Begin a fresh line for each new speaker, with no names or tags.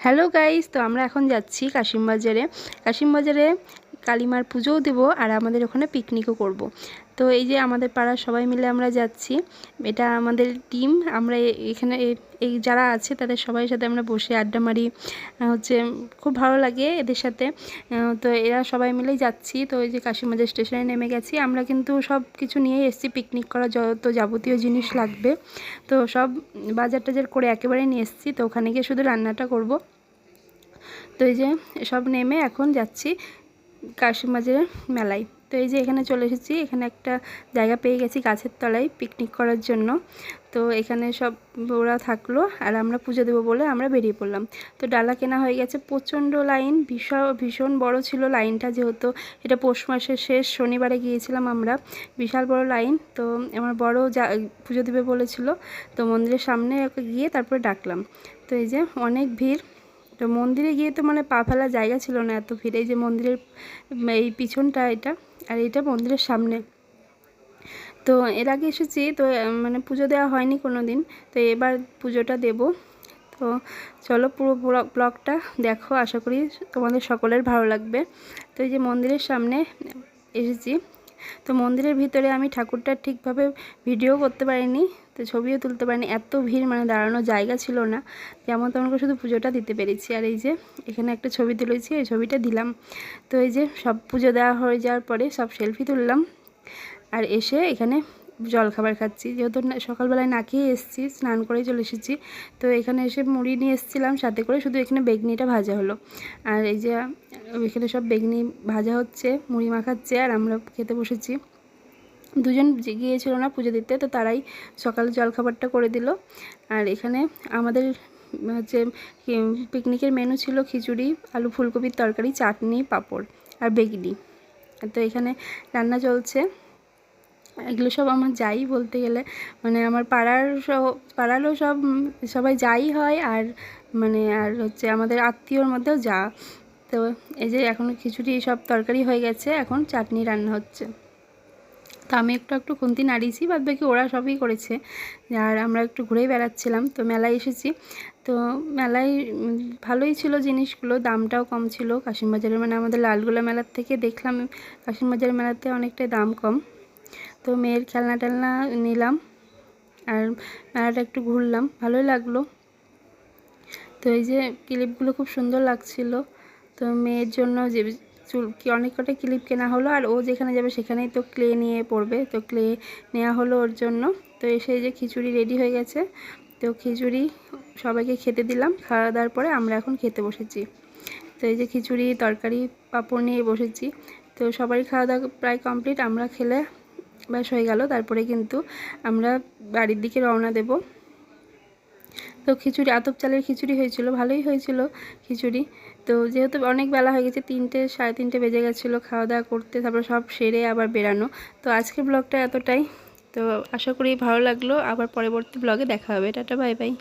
Hello guys তো আমরা এখন যাচ্ছি কাশিমবাজারে। কাশিমবাজারে কালীমার পুজোও দেবো আর আমাদের ওখানে পিকনিকও করব। তো এই যে আমাদের পাড়ার সবাই মিলে আমরা যাচ্ছি, এটা আমাদের টিম, আমরা এখানে এই যারা আছে তাদের সবাই সাথে আমরা বসে আড্ডা মারি হচ্ছে খুব ভালো লাগে এদের সাথে। তো এরা সবাই মিলেই যাচ্ছি, তো এই যে কাশিমবাজার স্টেশনে নেমে গেছি। আমরা কিন্তু সব কিছু নিয়েই এসেছি, পিকনিক করা যত যাবতীয় জিনিস লাগবে। তো সব বাজার টাজার করে একেবারে নিয়ে এসেছি, তো ওখানে গিয়ে শুধু রান্নাটা করব। তো এই যে সব নেমে এখন যাচ্ছি। কাশিমবাজারের মেলায়। তো এই যে এখানে চলে এসেছি, এখানে একটা জায়গা পেয়ে গেছি গাছের তলায় পিকনিক করার জন্য। তো এখানে সব ওরা থাকল আর আমরা পুজো দেবো বলে আমরা বেরিয়ে পড়লাম। তো ডালা কেনা হয়ে গেছে, প্রচণ্ড লাইন ভীষণ ভীষণ বড় ছিল লাইনটা যেহেতু। এটা পৌষ মাসের শেষ, শনিবারে গিয়েছিলাম আমরা, বিশাল বড় লাইন। তো আমার বড় যা, পুজো দেবে বলেছিল। তো মন্দিরের সামনে গিয়ে তারপরে ডাকলাম। তো এই যে অনেক ভিড় তো মন্দিরে গিয়ে তো মানে পা ফেলার জায়গা ছিল না এত ভিড়। এই যে মন্দিরের, এই পিছনটা এটা আর এটা মন্দিরের সামনে। তো এর আগে এসেছি, তো মানে পুজো দেওয়া হয়নি কোনো দিন তো এবার পুজোটা দেব। তো চলো পুরো ব্লগটা দেখো, আশা করি তোমাদের সকলের ভালো লাগবে। তো এই যে মন্দিরের সামনে এসেছি তো মন্দিরের ভিতরে আমি ঠাকুরটা ঠিকভাবে ভিডিও করতে পারিনি, তো ছবিও তুলতে পারিনি। এত ভিড় মানে দাঁড়ানোর জায়গা ছিল না। যেমন তেমন করে শুধু পুজোটা দিতে পেরেছি। আর এই যে এখানে একটা ছবি তুলেছি, এই ছবিটা দিলাম। তো এই যে সব পুজো দেওয়া হয়ে যাওয়ার পরে সব সেলফি তুললাম। আর এসে এখানে জল খাবার খাচ্ছি। যেহেতু সকালবেলায় না খেয়ে এসেছি, স্নান করেই চলে এসেছি। তো এখানে এসে মুড়ি নিয়ে এসেছিলাম, সাথে করে শুধু এখানে বেগনিটা ভাজা হলো। আর এই যে, এখানে সব বেগনি ভাজা হচ্ছে, মুড়ি মাখাচ্ছে, আর আমরা খেতে বসেছি। দুজন গিয়েছিল না পুজো দিতে, তো তারাই সকালে জলখাবারটা করে দিল। আর এখানে আমাদের হচ্ছে পিকনিকের মেনু ছিল খিচুড়ি, আলু ফুলকপির তরকারি, চাটনি, পাঁপড়, আর বেগনি। তো এখানে রান্না চলছে। এগুলো সব আমার যাই বলতে গেলে। মানে আমার পাড়ার পাড়ারও সব, সবাই যাই হয় আর মানে আর হচ্ছে আমাদের আত্মীয়র মধ্যেও যা। তো এই যে এখন খিচুড়ি সব তরকারি হয়ে গেছে, এখন চাটনি রান্না হচ্ছে। তো আমি একটু একটু খুন্তি নাড়িয়েছি বাদ বাকি ওরা সবই করেছে। আর আমরা একটু ঘুরেই বেড়াচ্ছিলাম, তো মেলায় এসেছি। তো মেলায় ভালোই ছিল জিনিসগুলো, দামটাও কম ছিল। কাশিমবাজারের মানে আমাদের লালগোলা মেলার থেকে দেখলাম কাশিমবাজারের মেলাতে অনেকটাই দাম কম। তো মেয়ের খেলনা টেলনা নিলাম আর মেলাটা একটু ঘুরলাম, ভালোই লাগল। তো এই যে ক্লিপগুলো খুব সুন্দর লাগছিল। তো মেয়ের জন্য যে চুল, কি অনেক কটা ক্লিপ কেনা হলো আর ও যেখানে যাবে সেখানেই তো ক্লে নিয়ে পড়বে। তো ক্লে নেওয়া হলো ওর জন্য। তো এসে যে খিচুড়ি রেডি হয়ে গেছে। তো খিচুড়ি সবাইকে খেতে দিলাম, খাওয়া দাওয়ার পরে আমরা এখন খেতে বসেছি। তো এই যে খিচুড়ি, তরকারি, পাঁপড় নিয়ে বসেছি। তো সবারই খাওয়া দাওয়া প্রায় কমপ্লিট, আমরা খেলে ব্যাস হয়ে গেল। তারপরে কিন্তু আমরা বাড়ির দিকে রওনা দেব। তো খিচুড়ি, আতপ চালের খিচুড়ি হয়েছিল, ভালোই হয়েছিল খিচুড়ি। তো যেহেতু অনেক বেলা হয়ে গেছে, তিনটে, সাড়ে তিনটে বেজে গেছিল, খাওয়া দাওয়া করতে, তারপর সব সেরে আবার বেরানো। তো আজকের ব্লগটা এতটাই। তো আশা করি ভালো লাগল, আবার পরবর্তী ব্লগে দেখা হবে। Tata, bye bye.